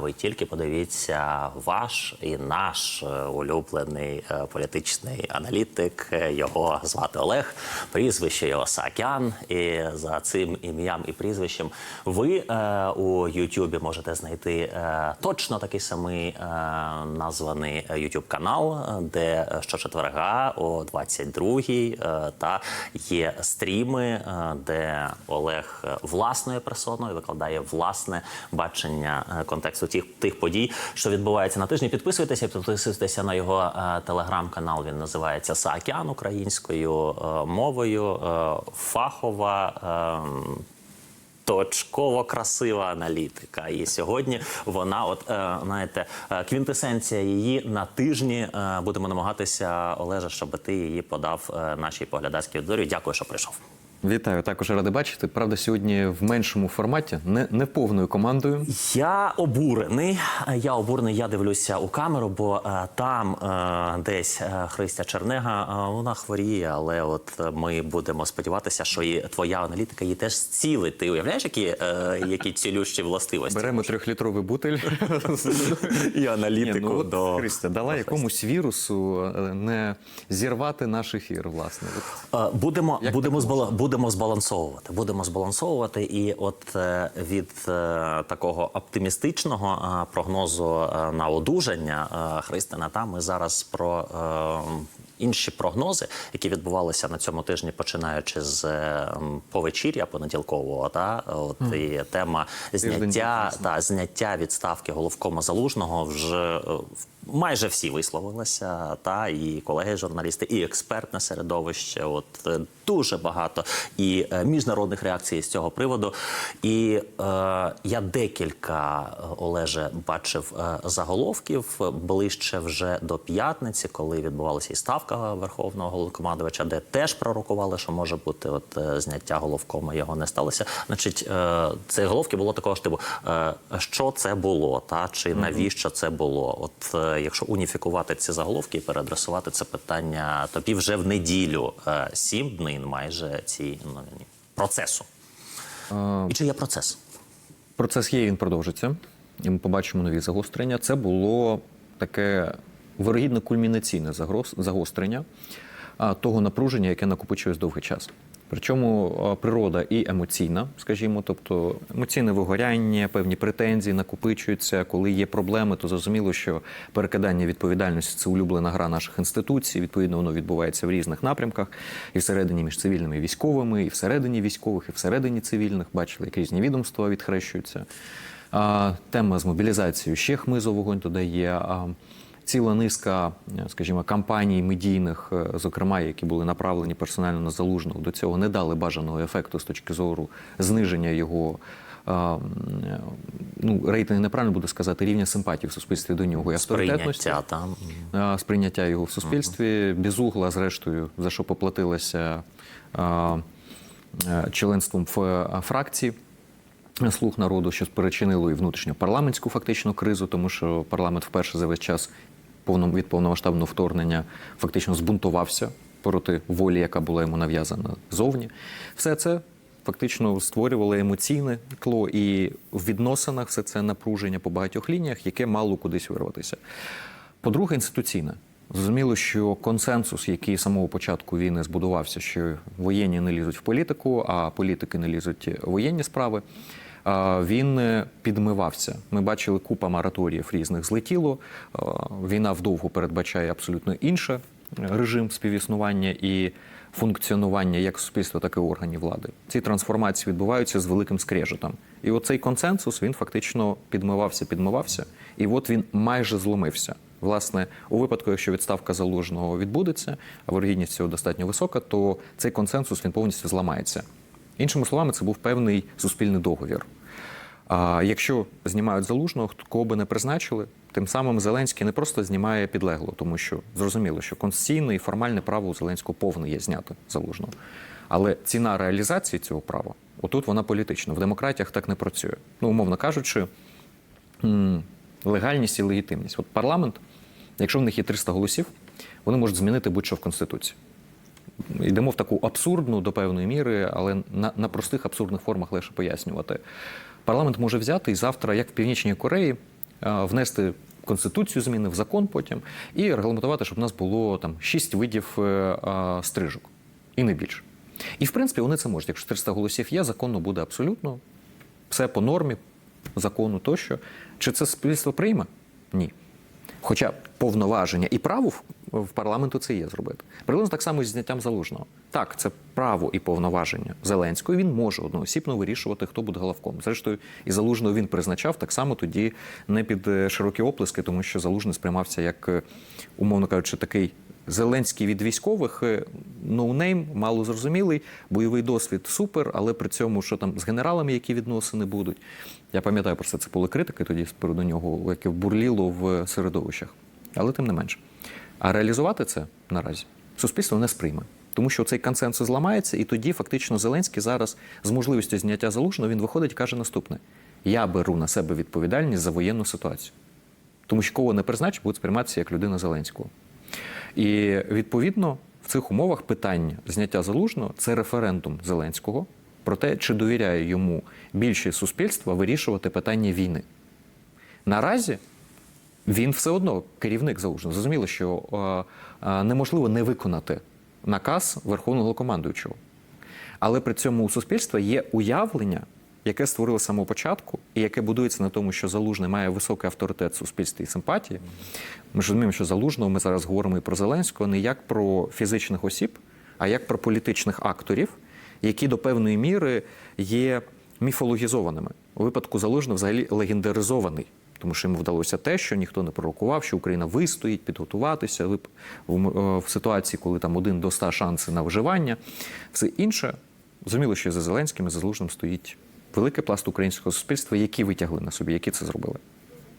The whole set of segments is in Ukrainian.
ви тільки подивіться ваш і наш е, улюблений е, політичний аналітик. Е, Його звати Олег, прізвище його Саакян. І за цим ім'ям і прізвищем ви у Ютубі можете знайти точно такий самий названий Ютуб канал, де щочетверга о 22-й е, та є стріми, де Олег власною персоною викладає власне бачення е, контексту тих, тих подій, що відбуваються на тижні. Підписуйтеся, підписуйтеся на його е, телеграм-канал. Він називається Саакян українською е, мовою. е, Фахова. Точково красива аналітика, і сьогодні вона, от знаєте, квінтесенція її на тижні. Будемо намагатися, Олеже, щоб ти її подав нашій поглядацькій аудиторії. Дякую, що прийшов. Вітаю, також радий бачити. Правда, сьогодні в меншому форматі, не, не повною командою. Я обурений. Я обурений. Я дивлюся у камеру, бо е, там е, десь е, Христя Чернега. е, вона хворіє, але от е, ми будемо сподіватися, що і твоя аналітика її теж зцілить. Ти уявляєш, які, е, які цілющі властивості Беремо трьохлітровий бутиль. і аналітику ну, до Христя, дала якомусь вірусу е, не зірвати наш ефір, власне. Е, Будемо, будемо, так збала, будемо збалансовувати. Будемо збалансовувати. І от е, від е, такого оптимістичного е, прогнозу на одужання Христина, та ми зараз про інші прогнози, які відбувалися на цьому тижні, починаючи з повечір'я понеділкового. Та от і тема зняття та зняття відставки головкома залужного вже. е, Майже всі висловилися, та і колеги журналісти, і експертне середовище. От дуже багато і е, міжнародних реакцій з цього приводу. І е, я декілька е, Олеже бачив е, заголовків ближче вже до п'ятниці, коли відбувалася і ставка верховного головнокомандувача, де теж пророкували, що може бути от е, зняття головкома. Його не сталося. Значить, е, це головки було такого ж типу, е, що це було, та чи навіщо це було? От е, якщо уніфікувати ці заголовки і переадресувати це питання тобі вже в неділю е, сім днин майже цій ну, ні, процесу. І чи є процес? Процес є, він продовжиться. І ми побачимо нові загострення. Це було таке вирогідно кульмінаційне загострення того напруження, яке накопичується довгий час. Причому природа і емоційна, скажімо, тобто емоційне вигоряння, певні претензії накопичуються. Коли є проблеми, то зрозуміло, що перекидання відповідальності це улюблена гра наших інституцій. Відповідно, воно відбувається в різних напрямках, і всередині між цивільними і військовими, і всередині військових, і всередині цивільних. Бачили, як різні відомства відхрещуються. Тема з мобілізацією ще хмизу вогонь туди є. Ціла низка, е, скажімо, кампаній медійних, е, зокрема, які були направлені персонально на залужного, до цього не дали бажаного ефекту з точки зору зниження його. е, Ну, рейтинг неправильно буде сказати рівня симпатії в суспільстві до нього і авторитетності Сприйняття там. сприйняття його в суспільстві. Безугла, зрештою, за що поплатилася а, членством в фракції. Слуг народу, що спричинило і внутрішню парламентську фактично кризу, тому що парламент вперше за весь час від повномасштабного вторгнення фактично збунтувався проти волі, яка була йому нав'язана зовні. Все це фактично створювало емоційне тло, і в відносинах все це напруження по багатьох лініях, яке мало кудись вирватися. По-друге, інституційне. Зрозуміло, що консенсус, який з самого початку війни збудувався, що воєнні не лізуть в політику, а політики не лізуть в воєнні справи. Він е, підмивався. Ми бачили купа мораторіїв різних злетіло. Війна вдовго передбачає абсолютно інший режим співіснування і функціонування як суспільства, так і органів влади. Ці трансформації відбуваються з великим скрежетом. І оцей консенсус він фактично підмивався, підмивався, і от він майже зломився. Власне, у випадку, якщо відставка залужного відбудеться, а вирогідність цього достатньо висока, то цей консенсус він повністю зламається. Іншими словами, це був певний суспільний договір. А якщо знімають залужного, кого би не призначили, тим самим Зеленський не просто знімає підлегло, тому що зрозуміло, що конституційне і формальне право у Зеленського повне є зняти залужного. Але ціна реалізації цього права, отут вона політична. В демократіях так не працює. Ну, умовно кажучи, легальність і легітимність. От парламент, якщо в них є 300 голосів, вони можуть змінити будь-що в Конституції. Йдемо в таку абсурдну до певної міри, але на, на простих абсурдних формах легше пояснювати. Парламент може взяти і завтра, як в Північній Кореї, е, внести конституцію зміни в закон потім і регламентувати, щоб у нас було там шість видів е, е, стрижок і не більше. І в принципі вони це можуть. Якщо 300 голосів є, законно буде абсолютно все по нормі, закону тощо. Чи це суспільство прийме? Ні. Хоча повноваження і право в- парламенту це є зробити. Приблизно так само і зняттям залужного. Так, це право і повноваження Зеленського. Він може одноосібно вирішувати, хто буде головком. Зрештою, і залужного він призначав так само тоді не під е, широкі оплески, тому що залужний сприймався як, е, умовно кажучи, такий. Зеленський від військових ноунейм, мало зрозумілий, бойовий досвід супер, але при цьому, що там з генералами, які відносини будуть. Я пам'ятаю про це, це були критики тоді спереду нього, яке бурліло в середовищах. Але тим не менше. А реалізувати це наразі суспільство не сприйме. Тому що цей консенсус зламається, і тоді фактично Зеленський зараз з можливістю зняття залужного він виходить і каже наступне: я беру на себе відповідальність за воєнну ситуацію. Тому що кого не призначить, буде сприйматися як людина Зеленського. І відповідно в цих умовах питання зняття залужного це референдум Зеленського про те, чи довіряє йому більшість суспільства вирішувати питання війни. Наразі він все одно керівник залужного. Зрозуміло, що е, е, неможливо не виконати наказ верховного командуючого. Але при цьому у суспільства є уявлення, яке створило самого початку, і яке будується на тому, що залужний має високий авторитет в суспільстві і симпатії. Ми ж розуміємо, що залужного ми зараз говоримо і про Зеленського не як про фізичних осіб, а як про політичних акторів, які до певної міри є міфологізованими. У випадку залужного взагалі легендаризований. Тому що йому вдалося те, що ніхто не пророкував, що Україна вистоїть, підготуватися в, в, в ситуації, коли там один до ста шанси на виживання. Все інше, зрозуміло, що за Зеленським і за Залужним стоїть великий пласт українського суспільства, які витягли на собі, які це зробили.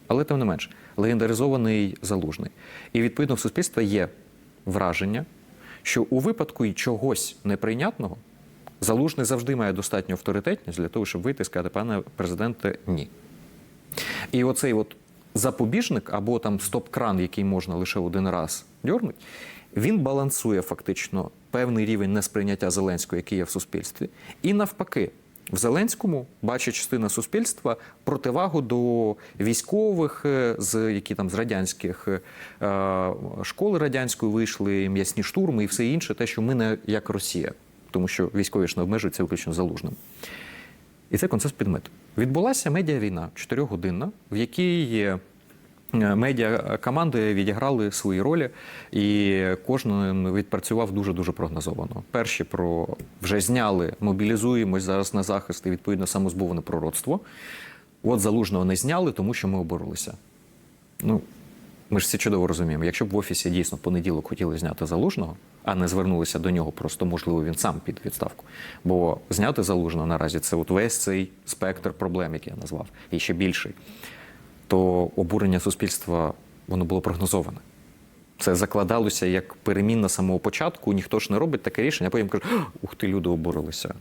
Але тим не менш, легендаризований залужний. І відповідно в суспільства є враження, що у випадку чогось неприйнятного залужний завжди має достатню авторитетність для того, щоб вийти і сказати, пане президенте, ні. І оцей от запобіжник або там стоп-кран, який можна лише один раз дьорнути, він балансує фактично певний рівень несприйняття Зеленського, який є в суспільстві. І навпаки, в Зеленському бачить частина суспільства противагу до військових, е, з які там з радянських е, школи радянської вийшли, м'ясні штурми і все інше, те, що ми не як Росія, тому що військові ж не обмежуються виключно залужним. І це концерт підмет. Відбулася медіавійна чотирьохгодинна, в якій е, медіа команди відіграли свої ролі, і кожен відпрацював дуже дуже прогнозовано. Перші про вже зняли, мобілізуємось зараз на захист і відповідно самозбуване пророцтво. От залужного не зняли, тому що ми оборолися. Ну, ми ж всі чудово розуміємо. Якщо б в офісі дійсно в понеділок хотіли зняти залужного, а не звернулися до нього, просто можливо він сам під відставку. Бо зняти залужного наразі це от весь цей спектр проблем, який я назвав, і ще більший. То обурення суспільства воно було прогнозоване. Це закладалося як перемінна самого початку. Ніхто ж не робить таке рішення, а потім каже, ух ти, люди обурилися.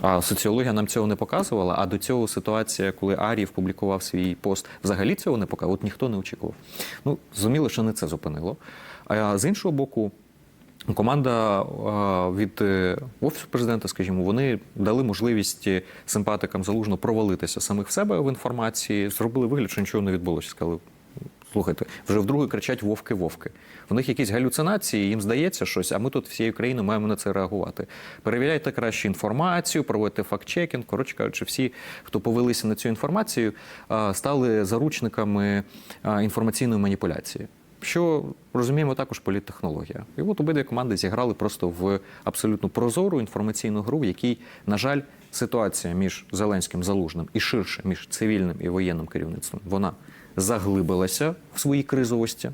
А соціологія нам цього не показувала. А до цього ситуація, коли Аріїв публікував свій пост, взагалі цього не показував. От ніхто не очікував. Ну, зрозуміло, що не це зупинило. А з іншого боку, команда від е, офісу президента, скажімо, вони дали можливість симпатикам залужно провалитися самих в себе в інформації, зробили вигляд, що нічого не відбулося. Сказали, слухайте, вже вдруге кричать вовки-вовки. У них якісь галюцинації, їм здається щось, а ми тут всією країною маємо на це реагувати. Перевіряйте краще інформацію, проводьте факт-чекінг. Коротше кажучи, всі, хто повелися на цю інформацію, стали заручниками інформаційної маніпуляції. Що розуміємо також політтехнологія. І от обидві команди зіграли просто в абсолютно прозору інформаційну гру, в якій, на жаль, ситуація між Зеленським Залужним і ширше між цивільним і воєнним керівництвом вона заглибилася в своїй кризовості.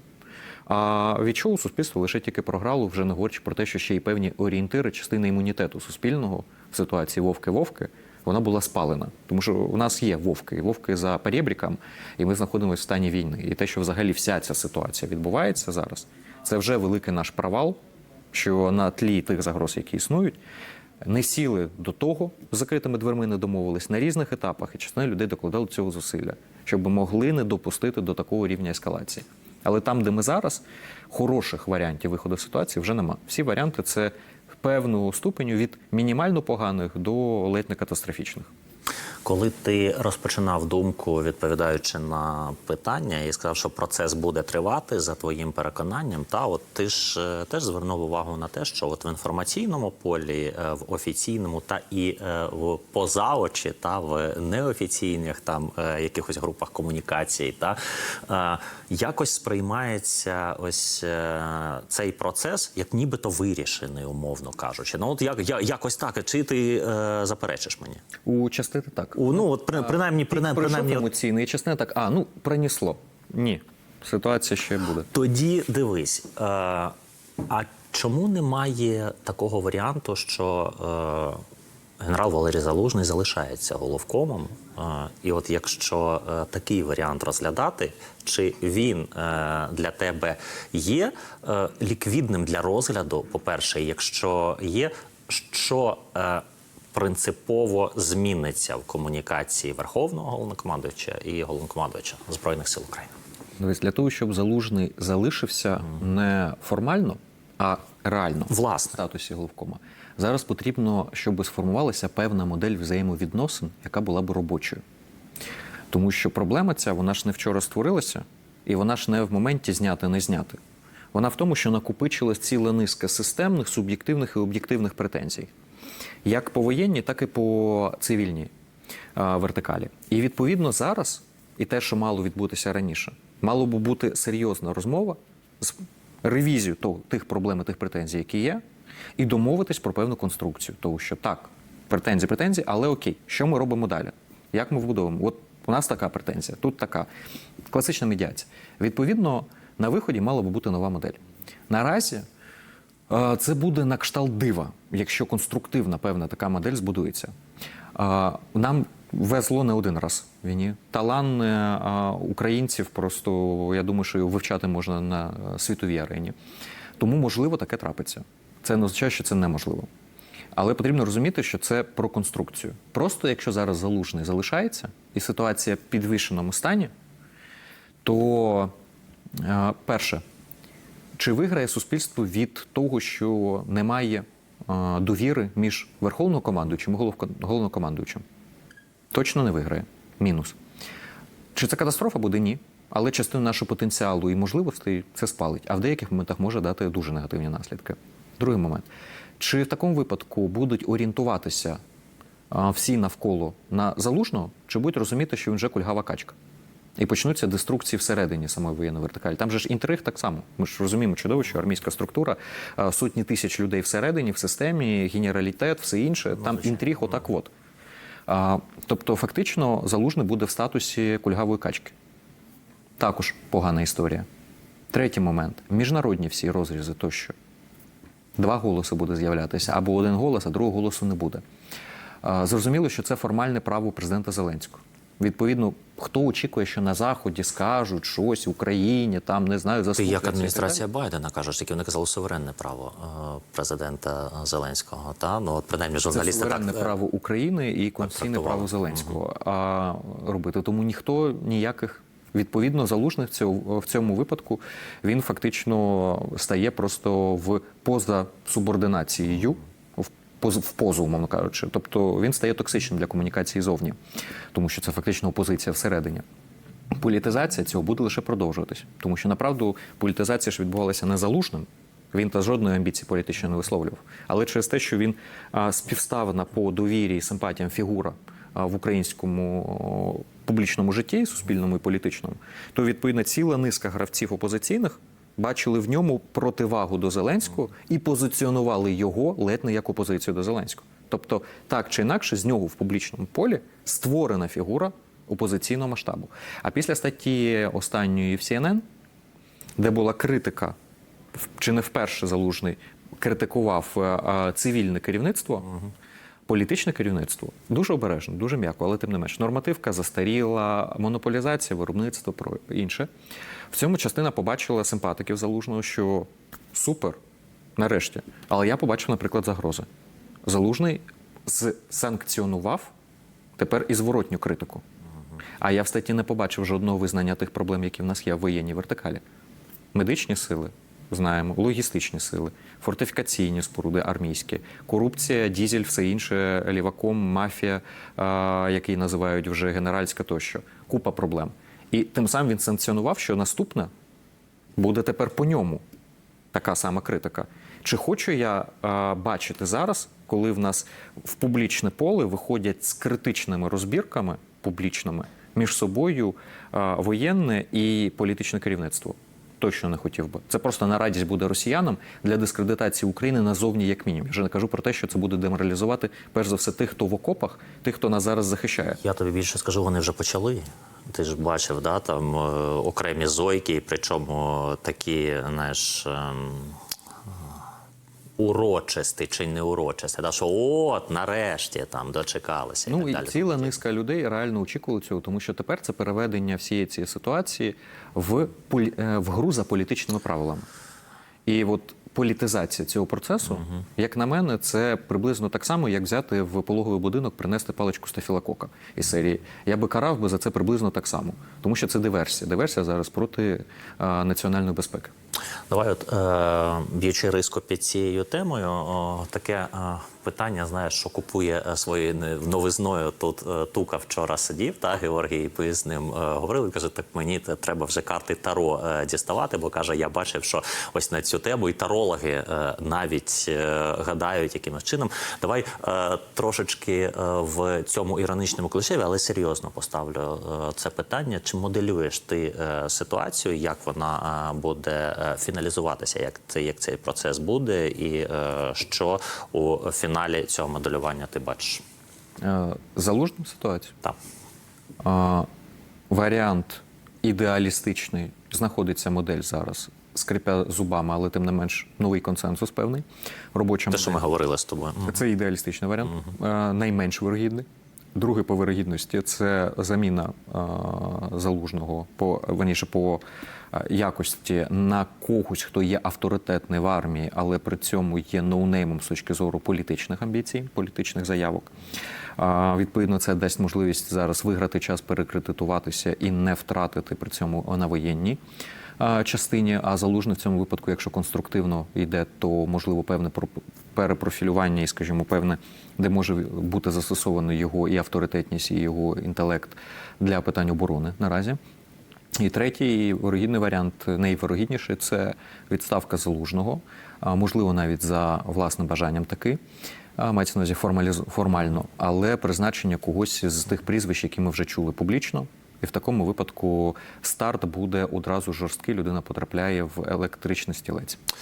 А від чого суспільство лише тільки програло, вже не говорячи про те, що ще й певні орієнтири, частина імунітету суспільного в ситуації вовки-вовки, вона була спалена. Тому що у нас є вовки, вовки за перебріком, і ми знаходимося в стані війни. І те, що взагалі вся ця ситуація відбувається зараз, це вже великий наш провал, що на тлі тих загроз, які існують, не сіли до того з закритими дверми, не домовились на різних етапах, і частина людей докладали до цього зусилля, щоб могли не допустити до такого рівня ескалації. Але там, де ми зараз, хороших варіантів виходу з ситуації вже нема. Всі варіанти це певного ступеню від мінімально поганих до ледь не катастрофічних. Коли ти розпочинав думку, відповідаючи на питання, і сказав, що процес буде тривати за твоїм переконанням, та от ти ж е, теж звернув увагу на те, що от в інформаційному полі, е, в офіційному та і е, в поза очі, та в неофіційних там якихось групах комунікацій, та якось сприймається ось цей процес, як нібито вирішений, умовно кажучи. Ну от як якось так, чи ти заперечиш мені? У частини так. У, ну от при, принаймні, принаймні, принаймні емоційний, частина так, а ну пронесло. Ні. Ситуація ще буде. тоді дивись. Е, а чому немає такого варіанту, що е, генерал Валерій Залужний залишається головкомом? Е, і от якщо е, такий варіант розглядати, чи він е, для тебе є е, ліквідним для розгляду? По-перше, якщо є, що е, принципово зміниться в комунікації Верховного головнокомандуюча і головнокомандуюча Збройних сил України? Дивись, для того, щоб залужний залишився не формально, а реально Власне. в статусі головкома. Зараз потрібно, щоб сформувалася певна модель взаємовідносин, яка була б робочою. Тому що проблема ця вона ж не вчора створилася, і вона ж не в моменті зняти не зняти. Вона в тому, що накопичилась ціла низка системних, суб'єктивних і об'єктивних претензій, як по воєнній, так і по цивільній вертикалі. І відповідно зараз, і те, що мало відбутися раніше, мало би бути серйозна розмова з ревізією тих проблем і тих претензій, які є, і домовитись про певну конструкцію. Того, що так, претензії, претензії, але окей, що ми робимо далі? Як ми вбудовуємо? От у нас така претензія, тут така. Класична медіація. Відповідно, на виході мала би бути нова модель. Наразі це буде на кшталт дива, якщо конструктивна певна така модель збудується. Нам везло не один раз війні. Талант е, українців просто, я думаю, що його вивчати можна на е, світовій арені. Тому, можливо, таке трапиться. Це не означає, що це неможливо. Але потрібно розуміти, що це про конструкцію. Просто якщо зараз залужний залишається і ситуація в підвищеному стані, то е, перше, чи виграє суспільство від того, що немає е, довіри між верховнокомандуючим і головко- головнокомандуючим? Точно не виграє. Мінус. Чи це катастрофа буде? Ні. Але частину нашого потенціалу і можливостей це спалить, а в деяких моментах може дати дуже негативні наслідки. Другий момент. Чи в такому випадку будуть орієнтуватися всі навколо на залужного, чи будуть розуміти, що він вже кульгава качка? І почнуться деструкції всередині самої воєнної вертикалі. Там же ж інтриг так само. Ми ж розуміємо чудово, що армійська структура, сотні тисяч людей всередині, в системі, генералітет, все інше. Там інтриг отак от. Тобто, фактично, залужний буде в статусі кульгавої качки. Також погана історія. Третій момент міжнародні всі розрізи тощо. Два голоси буде з'являтися, або один голос, а другого голосу не буде. Зрозуміло, що це формальне право президента Зеленського. Відповідно, хто очікує, що на Заході скажуть щось Україні, там не знаю, заслухаються як адміністрація Байдена кажеш, тільки вони казали суверенне право е, президента Зеленського. Та ну от принаймні Це суверенне так е, право України і конституційне право Зеленського а, робити. Тому ніхто ніяких відповідно залужних в цьому випадку він фактично стає просто в поза субординацією. В позу, умовно кажучи, тобто він стає токсичним для комунікації зовні, тому що це фактично опозиція всередині. Політизація цього буде лише продовжуватись, тому що направду політизація ж відбувалася незалужним. Він та жодної амбіції політичної не висловлював. Але через те, що він співставна по довірі і симпатіям фігура в українському публічному житті, суспільному і політичному, то відповідно ціла низка гравців опозиційних бачили в ньому противагу до Зеленського і позиціонували його ледь не як опозицію до Зеленського. Тобто, так чи інакше, з нього в публічному полі створена фігура опозиційного масштабу. А після статті останньої в CNN, де була критика, чи не вперше залужний критикував е, е, цивільне керівництво. Політичне керівництво дуже обережно, дуже м'яко, але тим не менш. Нормативка застаріла, монополізація, виробництво про інше. В цьому частина побачила симпатиків залужного, що супер, нарешті. Але я побачив, наприклад, загрози. Залужний санкціонував тепер і зворотню критику. А я в статті не побачив жодного визнання тих проблем, які в нас є в воєнній вертикалі. Медичні сили знаємо, логістичні сили, фортифікаційні споруди армійські, корупція, дізель, все інше, ліваком, мафія, а, який називають вже генеральська тощо. Купа проблем. І тим самим він санкціонував, що наступне буде тепер по ньому така сама критика. Чи хочу я е, бачити зараз, коли в нас в публічне поле виходять з критичними розбірками публічними між собою е, воєнне і політичне керівництво? Точно не хотів би. Це просто на радість буде росіянам для дискредитації України назовні, як мінімум. Я вже не кажу про те, що це буде деморалізувати перш за все тих, хто в окопах, тих, хто нас зараз захищає. Я тобі більше скажу, вони вже почали. Ти ж бачив, да, там е, окремі зойки, причому такі, знаєш. ем, Урочисті чи не урочисті, да, що от нарешті там дочекалися. Ну так і далі. ціла низка людей реально очікували цього, тому що тепер це переведення всієї цієї ситуації в, полі- е, в гру за політичними правилами. І от політизація цього процесу, як на мене, це приблизно так само, як взяти в пологовий будинок, принести паличку стафілокока із серії. Я би карав би за це приблизно так само, тому що це диверсія. Диверсія зараз проти е, національної безпеки. Давай, от е, б'ючи риску під цією темою, о, таке е, питання, знаєш, що купує е, своєю новизною. Тут е, Тука вчора сидів, та Георгій, і з ним е, говорили. Каже, так мені треба вже карти Таро е, діставати, бо каже, я бачив, що ось на цю тему і тарологи е, навіть е, гадають якимось чином. Давай е, трошечки е, в цьому іронічному клишеві, але серйозно поставлю е, це питання. Чи моделюєш ти е, ситуацію, як вона е, буде е, фіналізуватися, як це як цей процес буде, і е, що у фіналі цього моделювання ти бачиш? Е, Залужну ситуацію. Так. А, варіант ідеалістичний знаходиться модель зараз. Скрипя зубами, але тим не менш новий консенсус певний. Робоча Те, що ми говорили з тобою. Це ідеалістичний варіант, е, найменш вирогідний. Другий по вирогідності це заміна залужного по верніше, по якості на когось, хто є авторитетний в армії, але при цьому є ноунеймом з точки зору політичних амбіцій, політичних заявок. Відповідно, це дасть можливість зараз виграти час, перекредитуватися і не втратити при цьому на воєнній е, частині. А залужний в цьому випадку, якщо конструктивно йде, то можливо певне про- перепрофілювання і, скажімо, певне, де може бути застосовано його і авторитетність, і його інтелект для питань оборони наразі. І третій вирогідний варіант, найвирогідніший, це відставка залужного, можливо, навіть за власним бажанням таки. Мається на увазі формально, але призначення когось з тих прізвищ, які ми вже чули публічно. І в такому випадку старт буде одразу жорсткий. Людина потрапляє в електричний стілець.